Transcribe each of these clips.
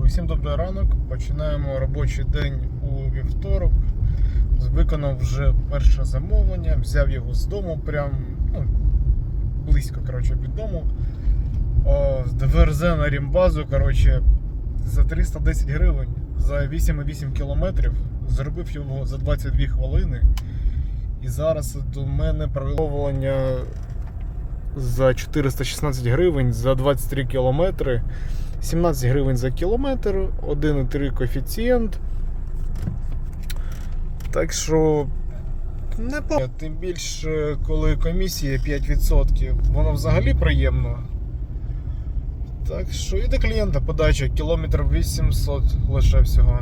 що, усім добрий ранок. Починаємо робочий день у вівторок. Виконав вже перше замовлення, взяв його з дому, прям ну, близько коротше, від дому. З ДВРЗ на Рімбазу коротше, за 310 гривень за 8,8 кілометрів. Зробив його за 22 хвилини. І зараз до мене провелення за 416 гривень за 23 кілометри. 17 гривень за кілометр, 1,3 коефіцієнт. Так що не. Тим більше, коли комісія 5%, воно взагалі приємно. Так що і до клієнта подача кілометр 800 лише всього.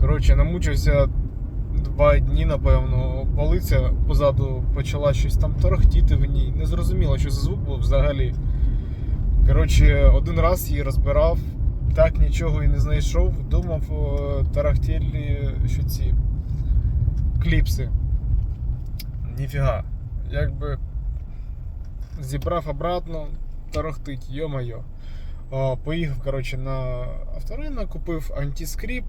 Коротше, намучився два дні, напевно, полиця позаду почала щось там торохтіти в ній. Не зрозуміло, що за звук був взагалі. Коротше, один раз її розбирав, так нічого і не знайшов. Думав, о, тарахтєлі, що ці кліпси. Ніфіга. Якби зібрав обратно, тарахтить, йо-моє. О, Поїхав коротше, на авторинок, купив антискріп.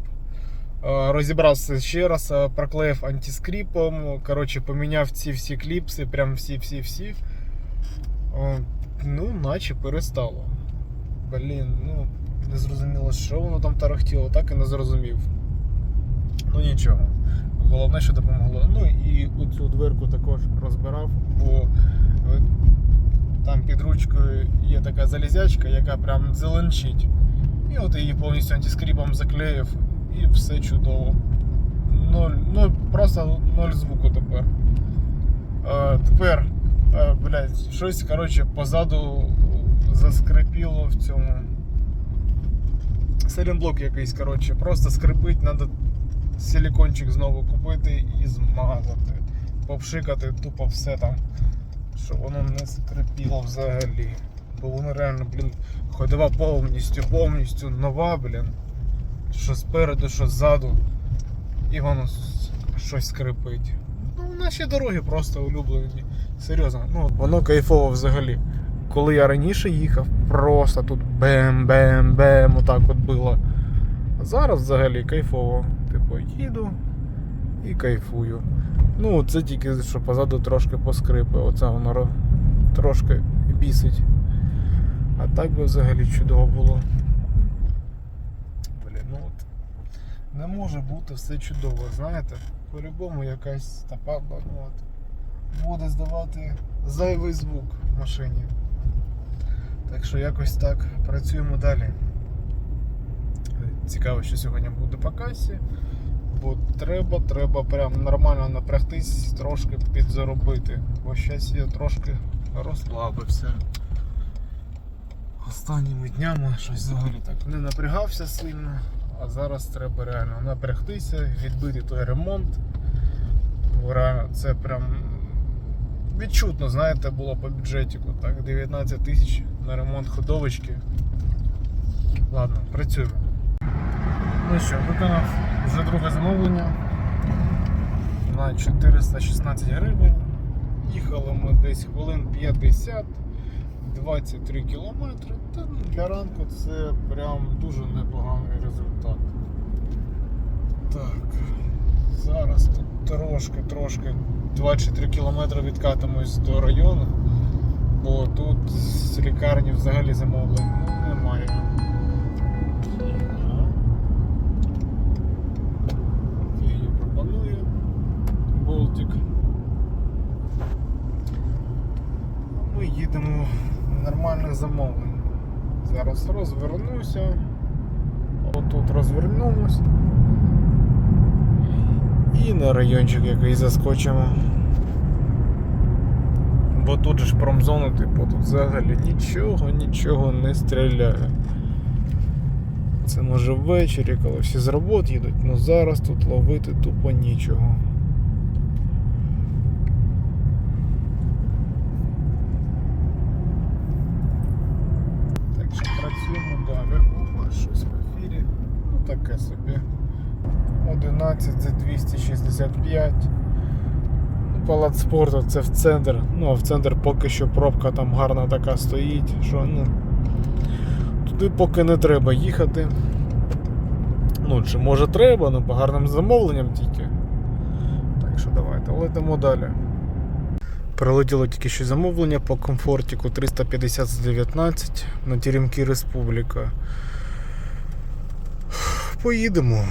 Розібрався ще раз, е, проклеїв антискріпом. Коротше, поміняв ці всі кліпси, прям всі-всі-всі. Ну, наче перестало. Блін, ну, не зрозуміло, що воно там тарахтіло, так і не зрозумів. Ну нічого. Головне, що допомогло. Ну і оцю дверку також розбирав, бо е, там під ручкою є така залізячка, яка прям зеленчить. І от її повністю антискріпом заклеїв і все чудово. Ноль, ну просто ноль звуку тепер. Е, тепер, блядь, щось коротше, позаду заскрипіло в цьому. Селенблок якийсь, коротше, просто скрипить, треба силікончик знову купити і змазати. Попшикати тупо все там, щоб воно не скрипіло взагалі. Бо воно реально, блін, ходова повністю, повністю нова, блін. Що спереду, що ззаду. І воно щось скрипить. Ну, наші дороги просто улюблені. Серйозно, ну воно кайфово взагалі. Коли я раніше їхав, просто тут бем-бем-бем, отак от було. А зараз взагалі кайфово. Типу, їду і кайфую. Ну, це тільки що позаду трошки поскрипи. Оце воно трошки бісить. А так би взагалі чудово було. Блін, ну от. Не може бути все чудово, знаєте? По-любому якась тапа ну, от, буде здавати зайвий звук в машині. Так що якось так працюємо далі. Цікаво, що сьогодні буде по касі. Бо треба, треба прям нормально напрягтись, трошки підзаробити. Бо щось я трошки розслабився. Останніми днями щось взагалі так не напрягався сильно, а зараз треба реально напрягтися, відбити той ремонт. Це прям відчутно, знаєте, було по бюджетіку. Так, 19 тисяч на ремонт ходовочки. Ладно, працюємо. Ну що, виконав вже друге замовлення на 416 гривень. Їхали ми десь хвилин 50. 23 кілометри. Та ну, для ранку це прям дуже непоганий результат. Так. Зараз тут трошки, трошки 2-3 кілометри відкатимось до району, бо тут з лікарні взагалі замовлень ну, немає. Фігню пропонує. Болтик. Ми їдемо нормальних замовлень. Зараз розвернуся. Отут розвернемось. І на райончик який заскочимо. Бо тут же ж промзона, типу, тут взагалі нічого, нічого не стріляє. Це може ввечері, коли всі з робот їдуть, але зараз тут ловити тупо нічого. Так що працюємо далі. Опа, щось в ефірі. Ну таке собі. 11 за 265. Ну, Палац спорту це в центр. Ну, а в центр поки що пробка там гарна така стоїть, що ну. Туди поки не треба їхати. Ну, чи може треба, ну по гарним замовленням тільки. Так що давайте, летимо далі. Прилетіло тільки що замовлення по комфортіку 350 з 19 на Теремки Республіка. Поїдемо.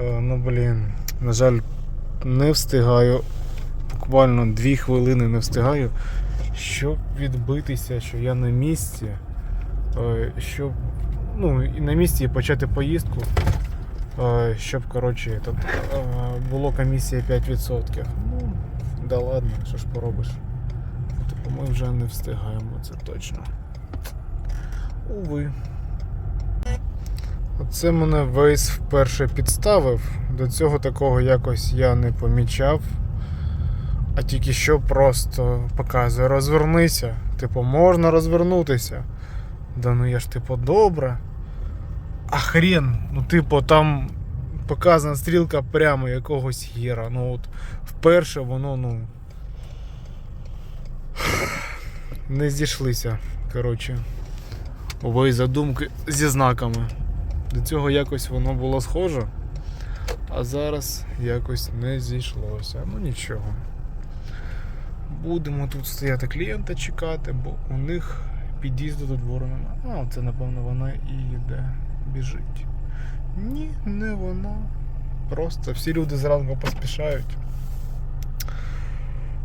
Е, Ну, блін, на жаль, не встигаю. Буквально 2 хвилини не встигаю, щоб відбитися, що я на місці. Е, Щоб ну, і на місці почати поїздку. е, Щоб, коротше, тут, було комісія 5%. Ну, да ладно, що ж поробиш. Типу ми вже не встигаємо, це точно. Уви. Оце мене Вейс вперше підставив. До цього такого якось я не помічав. А тільки що просто показує розвернися. Типу, можна розвернутися. Да ну я ж типу добре. А хрен, ну типу, там показана стрілка прямо якогось хіра. Ну от вперше воно, ну. Не зійшлися, коротше. Обої задумки зі знаками. До цього якось воно було схоже, а зараз якось не зійшлося. Ну нічого. Будемо тут стояти клієнта чекати, бо у них під'їзду до двору немає. А, це напевно вона і йде, біжить. Ні, не вона. Просто всі люди зранку поспішають.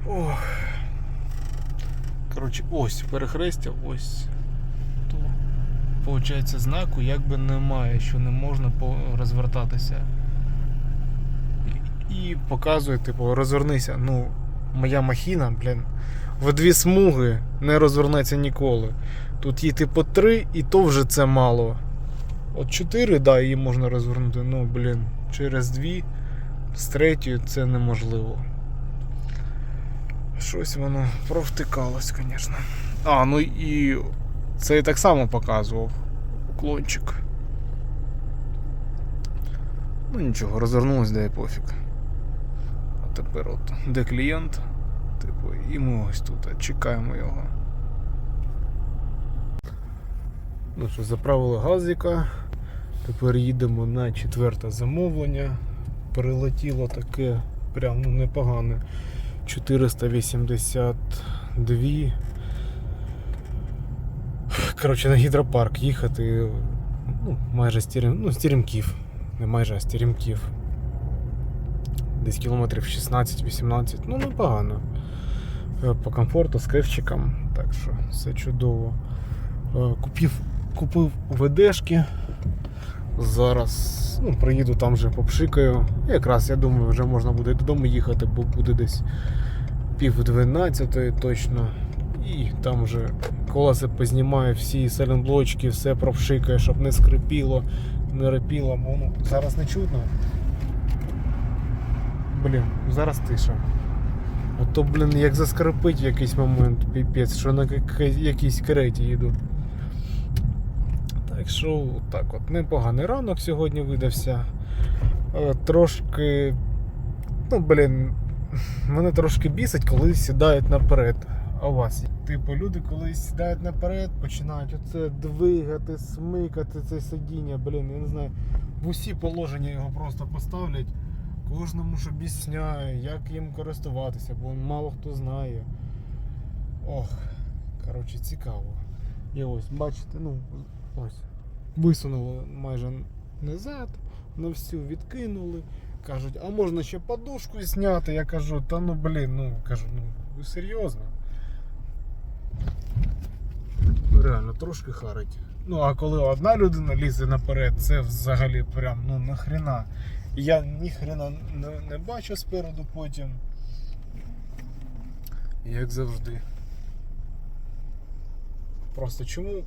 Ох. Коротше, ось перехрестя, ось. Получається, знаку якби немає, що не можна розвертатися. І, показує, типу, розвернися. Ну, моя махіна, блін, в дві смуги не розвернеться ніколи. Тут є типу три, і то вже це мало. От чотири, да, її можна розвернути, ну, блін, через дві, з третьою це неможливо. Щось воно провтикалось, звісно. А, ну і це і так само показував уклончик. Ну нічого, розвернулось, де пофіг. А тепер от де клієнт, типу, і ми ось тут чекаємо його. Ну що, заправили газика. Тепер їдемо на четверте замовлення. Прилетіло таке прям ну, непогане. 482. Коротше, на гідропарк їхати. Ну, майже з Терем... ну, з Не майже, а з. Десь кілометрів 16-18. Ну, непогано. Е, По комфорту з кривчиком. Так що все чудово. Е, Купив, купив ВДшки. Зараз ну, приїду там вже попшикаю. Якраз я думаю, вже можна буде додому їхати, бо буде десь пів дванадцятої точно. І там вже колеса познімаю, всі селенблочки, все пропшикаю, щоб не скрипіло, не репіло. Ну, зараз не чутно. Блін, зараз тиша. А то, блін, як заскрипить в якийсь момент, піпець, що на якійсь кареті їду. Так що так от непоганий ранок сьогодні видався. Е, Трошки. Ну, блін, мене трошки бісить, коли сідають наперед. А у вас? Типу, люди, коли сідають наперед, починають оце двигати, смикати це сидіння, блін, я не знаю. В усі положення його просто поставлять. Кожному ж об'ясняю, як їм користуватися, бо мало хто знає. Ох, коротше, цікаво. І ось, бачите, ну, ось. Висунули майже назад, на всю відкинули. Кажуть, а можна ще подушку зняти? Я кажу, та ну блін, ну кажу, ну серйозно? Реально, трошки харить. Ну, а коли одна людина лізе наперед, це взагалі прям ну нахрена. Я ніхрена не, не бачу спереду потім. Як завжди. Просто чому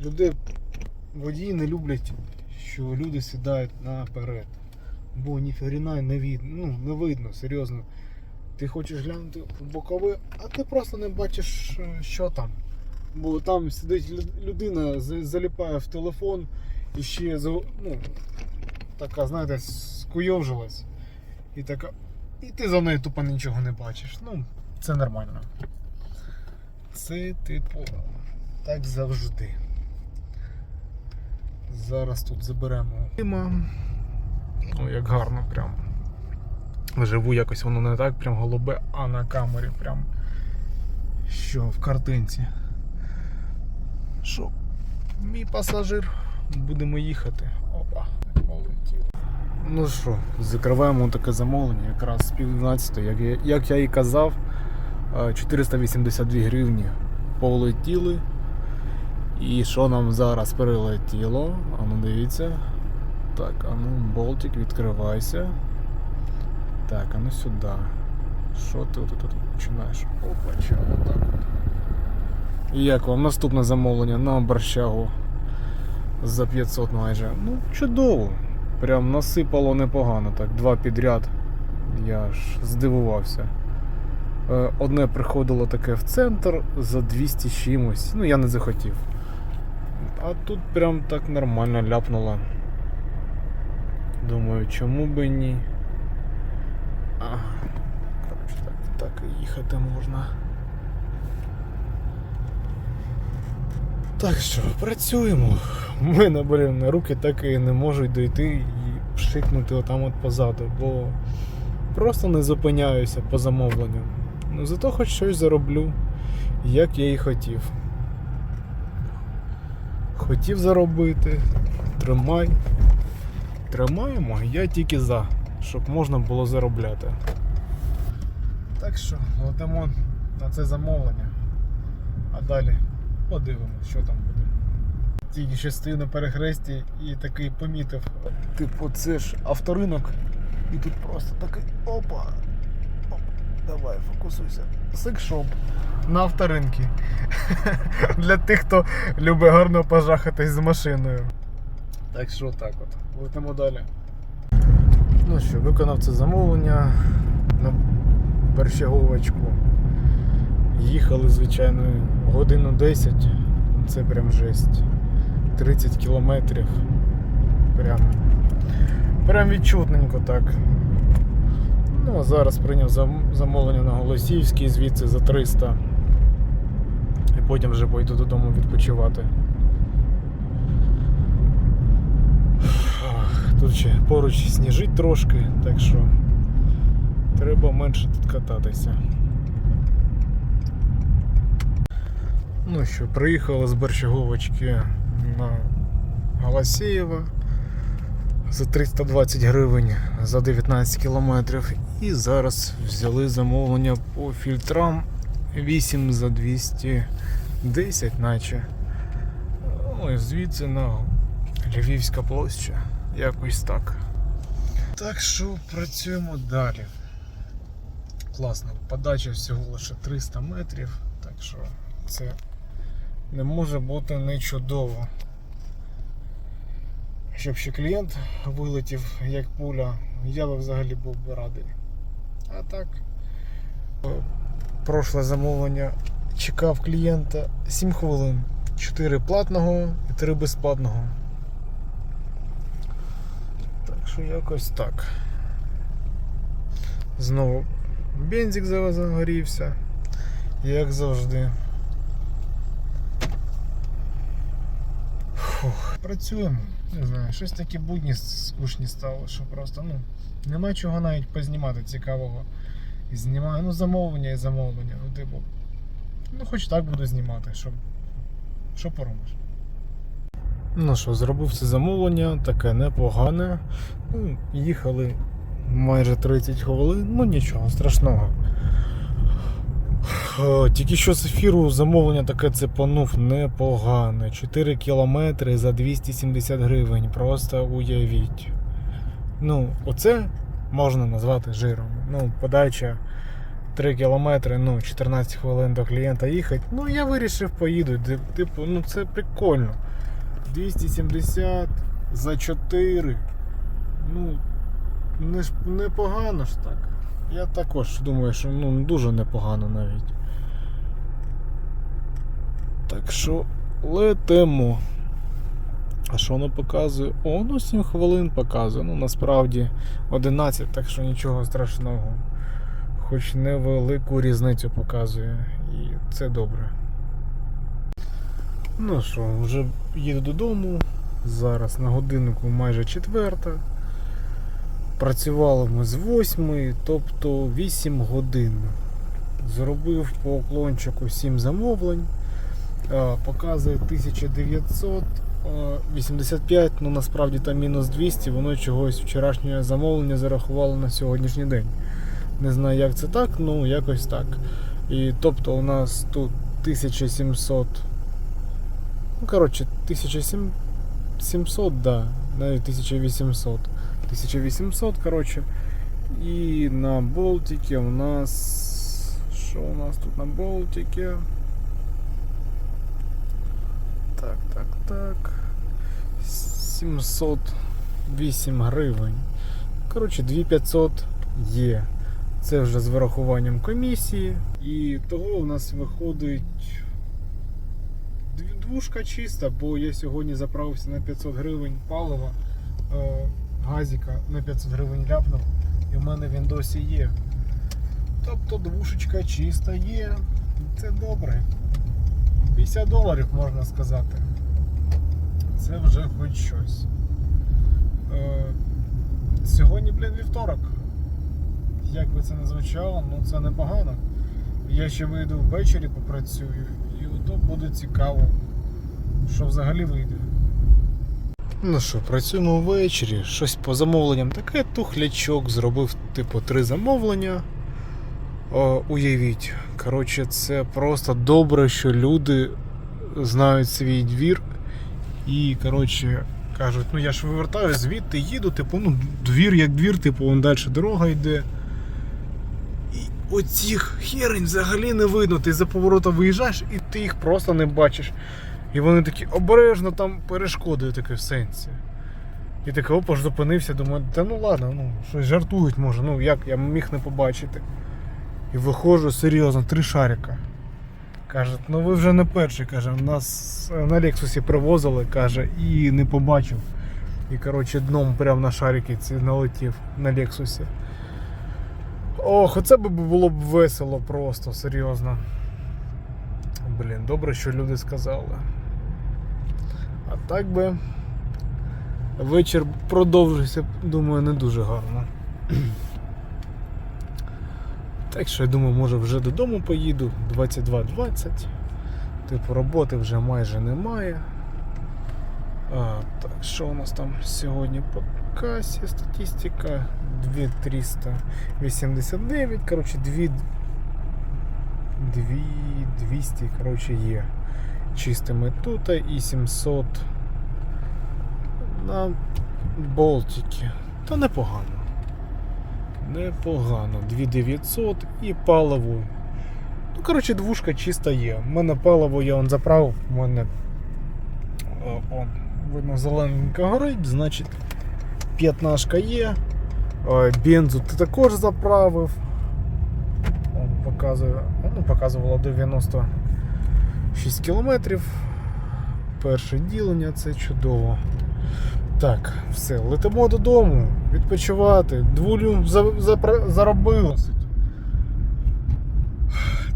люди, водії не люблять, що люди сідають наперед. Бо ніхрена не видно, ну, не видно, серйозно. Ти хочеш глянути в бокове, а ти просто не бачиш, е, що там. Бо там сидить людина, заліпає в телефон і ще ну, така, знаєте, скуйовжилась. І така. І ти за нею тупо нічого не бачиш. Ну, це нормально. Це типу. так завжди. Зараз тут заберемо. Ну, як гарно прям. Живу якось воно не так прям голубе, а на камері прям. Що в картинці. Що? Мій пасажир. Будемо їхати. Опа, полетів. Ну що, закриваємо таке замовлення, якраз з пів 12, як я, як я і казав, е, 482 гривні полетіли. І що нам зараз прилетіло? А ну дивіться. Так, а ну болтик, відкривайся. Так, а ну сюди. Що ти тут, починаєш? Опа, чого так от. І як вам наступне замовлення на борщагу за 500 майже? Ну, чудово. Прям насипало непогано, так, два підряд. Я ж здивувався. Е, Одне приходило таке в центр за 200 чимось. Ну, я не захотів. А тут прям так нормально ляпнуло. Думаю, чому би ні. А, коротше, так, так і їхати можна. Так що, працюємо. У мене, блін, руки так і не можуть дойти і пшикнути отам от позаду, бо просто не зупиняюся по замовленню. Ну зато хоч щось зароблю, як я і хотів. Хотів заробити, тримай. Тримаємо, я тільки за, щоб можна було заробляти. Так що, летимо на це замовлення. А далі подивимось, що там буде. Тільки стою на перехресті і такий помітив. Типу, це ж авторинок. І тут просто такий опа. Оп, давай, фокусуйся. Секшоп на авторинки. Для тих, хто любить гарно пожахатись з машиною. Так що так от. Летимо далі. Ну що, виконав це замовлення на Берщаговочку. Їхали, звичайно, годину 10. Це прям жесть. 30 кілометрів. Прям. Прям відчутненько так. Ну, а зараз прийняв замовлення на Голосіївський звідси за 300. І потім вже пойду додому відпочивати. Тут ще поруч сніжить трошки, так що треба менше тут кататися. Ну що, приїхали з Борщаговочки на Голосієва за 320 гривень за 19 кілометрів. І зараз взяли замовлення по фільтрам 8 за 210, наче. Ну і звідси на Львівська площа. Якось так. Так що працюємо далі. Класно, подача всього лише 300 метрів, так що це не може бути не чудово. Щоб ще клієнт вилетів як пуля, я би взагалі був би радий. А так, е, прошле замовлення чекав клієнта 7 хвилин, 4 платного і 3 безплатного. Що якось так. Знову бензик загорівся, як завжди. Фух, працюємо. Не знаю, щось такі будні скучні стало, що просто ну, нема чого навіть познімати цікавого. І знімаю, ну замовлення і замовлення. Ну, типу, ну хоч так буду знімати, що, що поробиш. Ну що, зробив це замовлення, таке непогане. Ну, їхали майже 30 хвилин, ну нічого страшного. Тільки що з ефіру замовлення таке цепанув непогане. 4 кілометри за 270 гривень. Просто уявіть. Ну, оце можна назвати жиром. Ну, подача 3 кілометри, ну, 14 хвилин до клієнта їхати. Ну, я вирішив, поїду. Типу, ну це прикольно. 270 за 4. Ну, не непогано ж так. Я також думаю, що ну, дуже непогано навіть. Так що летимо. А що воно показує? О, ну 7 хвилин показує. Ну насправді 11, так що нічого страшного. Хоч невелику різницю показує. І це добре. Ну що, вже їду додому. Зараз на годиннику майже четверта. Працювали ми з 8, тобто 8 годин. Зробив по уклончику 7 замовлень. Е, Показує 1985, ну насправді там мінус 200, воно чогось вчорашнє замовлення зарахувало на сьогоднішній день. Не знаю, як це так, ну якось так. І тобто у нас тут 1700. Ну, коротше, 1700, да, навіть 1800. 1800, коротше. І на Болтике у нас. Що у нас тут на Болтике? Так, так, так. 708 гривень. Коротше, 2500 є. Це вже з вирахуванням комісії. І того у нас виходить дві- двушка чиста, бо я сьогодні заправився на 500 гривень палива. Е, газіка на 500 гривень ляпнув. І в мене він досі є. Тобто двушечка чиста є. Це добре. 50 доларів можна сказати. Це вже хоч щось. Е, сьогодні, блін, вівторок. Як би це не звучало, ну це непогано. Я ще вийду ввечері, попрацюю, і ото буде цікаво, що взагалі вийде. Ну що, працюємо ввечері, щось по замовленням. Таке тухлячок зробив, типу, три замовлення. О, уявіть, коротше, це просто добре, що люди знають свій двір і, коротше, кажуть, ну я ж вивертаю звідти, їду, типу, ну, двір як двір, типу, вон далі дорога йде. І оцих херень взагалі не видно. Ти за поворота виїжджаєш і ти їх просто не бачиш. І вони такі обережно там перешкодою таке в сенсі. І таке опа ж зупинився, думаю, та ну ладно, ну щось жартують може, ну як я міг не побачити. І виходжу серйозно, три шарика. Каже, ну ви вже не перший, каже, нас на Лексусі привозили, каже, і не побачив. І коротше дном прямо на шарики ці налетів на Лексусі. Ох, оце б було б весело просто, серйозно. Блін, добре, що люди сказали. А так би вечір продовжився, думаю, не дуже гарно. Так що я думаю, може вже додому поїду 22.20. Типу роботи вже майже немає. А, так, що у нас там сьогодні по касі? Статистика 2389, коротше, 2 200, коротше, є чистими тут і 700 на Болтики. Та непогано. Непогано. 2900 і паливо. Ну, коротше, двушка чиста є. У мене паливо я он заправив, у мене он, видно, зелененька горить, значить п'ятнашка є. Бензу ти також заправив. Он показує, ну, показувало 96 кілометрів. Перше ділення, це чудово. Так, все, летимо додому, відпочивати. Двулю за, запра- заробили.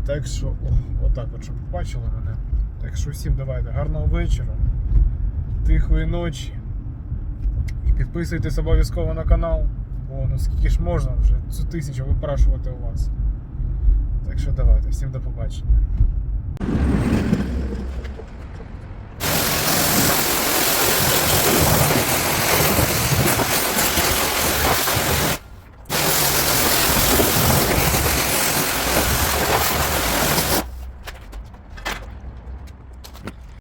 Так що, о, отак от, щоб бачили мене. Так що всім давайте гарного вечора, тихої ночі. І підписуйтесь обов'язково на канал, бо ну скільки ж можна вже цю тисячу випрашувати у вас. Так що давайте, всім до побачення.